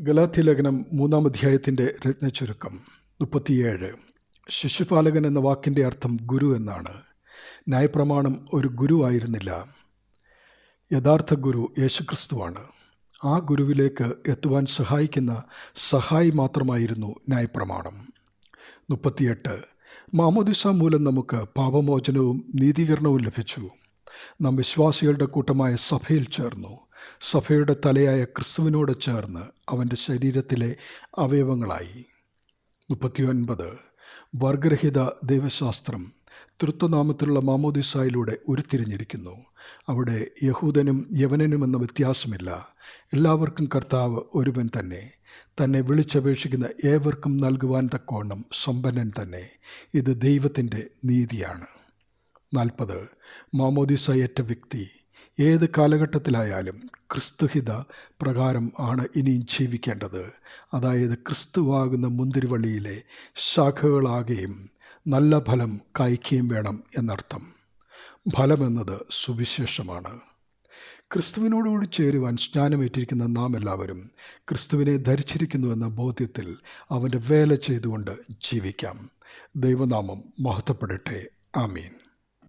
ഗലാത്യലേഖനം മൂന്നാം അധ്യായത്തിന്റെ രത്നചുരുക്കം മുപ്പത്തിയേഴ്. ശിശുപാലകൻ എന്ന വാക്കിന്റെ അർത്ഥം ഗുരു എന്നാണ്. ന്യായപ്രമാണം ഒരു ഗുരുവായിരുന്നില്ല യഥാർത്ഥ ഗുരു യേശുക്രിസ്തുവാണ്. ആ ഗുരുവിലേക്ക് എത്തുവാൻ സഹായിക്കുന്ന സഹായി മാത്രമായിരുന്നു ന്യായപ്രമാണം. മുപ്പത്തിയെട്ട്. മാമോദിസ മൂലം നമുക്ക് പാപമോചനവും നീതീകരണവും ലഭിച്ചു. നാം വിശ്വാസികളുടെ കൂട്ടമായ സഭയിൽ ചേർന്നു. സഭയുടെ തലയായ ക്രിസ്തുവിനോട് ചേർന്ന് അവന്റെ ശരീരത്തിലെ അവയവങ്ങളായി. മുപ്പത്തിയൊൻപത്. വർഗരഹിത ദൈവശാസ്ത്രം തൃത്വനാമത്തിലുള്ള മാമോദിസായിലൂടെ ഉരുത്തിരിഞ്ഞിരിക്കുന്നു. അവിടെ യഹൂദനും യവനനും എന്ന വ്യത്യാസമില്ല. എല്ലാവർക്കും കർത്താവ് ഒരുവൻ തന്നെ. തന്നെ വിളിച്ചപേക്ഷിക്കുന്ന ഏവർക്കും നൽകുവാൻ തക്കോണം സമ്പന്നൻ തന്നെ. ഇത് ദൈവത്തിന്റെ നീതിയാണ്. നാൽപ്പത്. മാമോദിസയേറ്റ വ്യക്തി ഏത് കാലഘട്ടത്തിലായാലും ക്രിസ്തുഹിത പ്രകാരം ആണ് ഇനിയും ജീവിക്കേണ്ടത്. അതായത് ക്രിസ്തുവാകുന്ന മുന്തിരിവള്ളിയിലെ ശാഖകളാകുകയും നല്ല ഫലം കായ്ക്കുകയും വേണം എന്നർത്ഥം. ഫലമെന്നത് സുവിശേഷമാണ്. ക്രിസ്തുവിനോടുകൂടി ചേരുവാൻ സ്നാനമേറ്റിരിക്കുന്ന നാം എല്ലാവരും ക്രിസ്തുവിനെ ധരിച്ചിരിക്കുന്നുവെന്ന ബോധ്യത്തിൽ അവന്റെ വേല ചെയ്തുകൊണ്ട് ജീവിക്കാം. ദൈവനാമം മഹത്വപ്പെടട്ടെ. ആമീൻ.